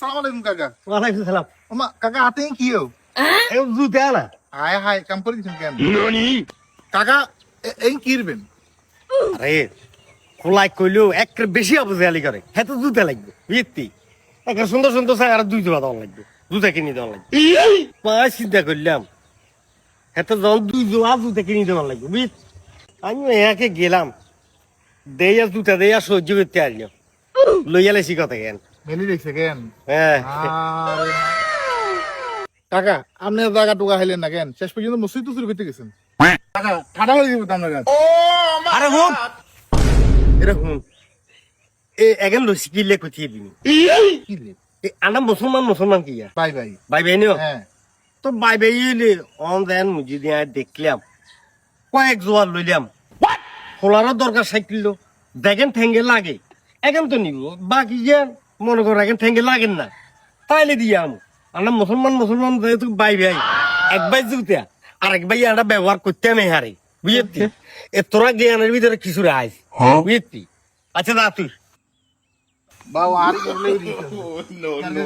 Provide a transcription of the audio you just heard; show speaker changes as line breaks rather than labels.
আসসালামু আলাইকুম কাকা
ওয়ালাইকুম সালাম
ওমা কাকা হাতে কি হো
এ জুতা না
হায় হায় কাম করে দিছেন কেন কাকা এই কিরবেন
আরে খোলাই কইলেও এক বেশি অবজালি করে হ্যাঁ তো জুতা লাগবে বুঝতি একটা সুন্দর সুন্দর চাই আর দুই জোড়া দেওয়া লাগবে জুতা কিনে দেওয়া লাগবে পাঁচ চিন্তা করলাম হ্যাঁ তো যখন দুই জোড়া জুতা কিনে দেওয়া লাগবে বুঝত আমি একে গেলাম দেয়া জুতা দেয়া সহ্য করতে আসলো লইয়া লেছি কথা কেন?
মেলি দেখছে কেন?
হ্যাঁ
আপনি জায়গা টুকা হাইলেন না কেন? শেষ পর্যন্ত মসজিদ তো শুরু করতে গেছেন কাকা ঠাডা হয়ে আপনার কাছে
আরে হুন এরকম এ এখন লইছি কি লে কোথায় দিবি।
কি
আনা মুসলমান মুসলমান কি
বাই বাই।
ভাই ভাই নিও
হ্যাঁ
তো ভাই এলে অন দেন মুজি দিয়া দেখলাম কয়েক জোয়ার লইলাম। খোলারও দরকার সাইকেল দেখেন ঠেঙ্গে লাগে। এখন তো নিব বাকি যে মনে করো এখন ঠেঙ্গে লাগেন না তাইলে দিয়াম আমরা মুসলমান মুসলমান যেহেতু বাই ভাই এক ভাই জুতিয়া আর এক ভাই আমরা ব্যবহার করতে আমি হারে বুঝতি এ তোরা জ্ঞানের ভিতরে কিছু আইস বুঝতি আচ্ছা দা তুই।
বাবা আর করলে নো নো নো